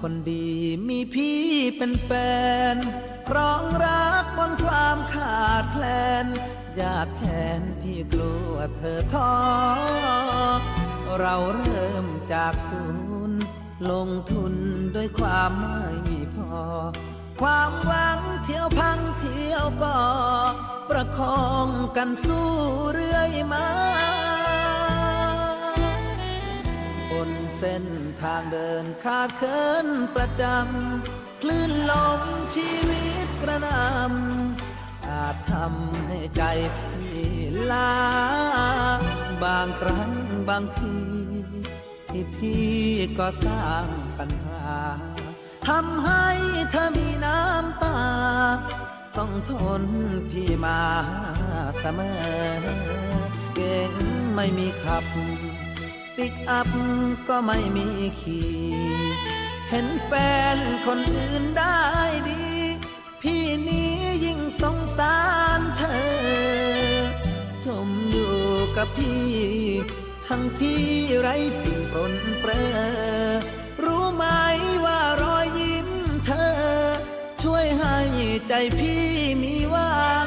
คนดีมีพี่เป็นแฟนครองรักบนความขาดแคลน อยากแค้นพี่กลัวเธอท้อเราเริ่มจากศูนย์ลงทุนด้วยความไม่พอ ความหวังเที่ยวพังเที่ยวก่อประคองกันสู้เรื่อยมา เส้นทางเดินขาดเคินประจำ คลื่นลมชีวิตกระนำอาจทำให้ใจพี่ลา บางครั้งบางที ที่พี่ก็สร้างปัญหาทำให้เธอมีน้ำตา ต้องทนพี่มาเสมอ เก่งไม่มีขับ ปิกอัพก็ไม่มีขี่ เห็นแฟนคนอื่นได้ดี พี่นี้ยิ่งสงสารเธอชมอยู่กับพี่ ทั้งที่ไร้สิ่งปนเปรอรู้ไหมว่ารอยยิ้มเธอ ช่วยให้ใจพี่มีหวัง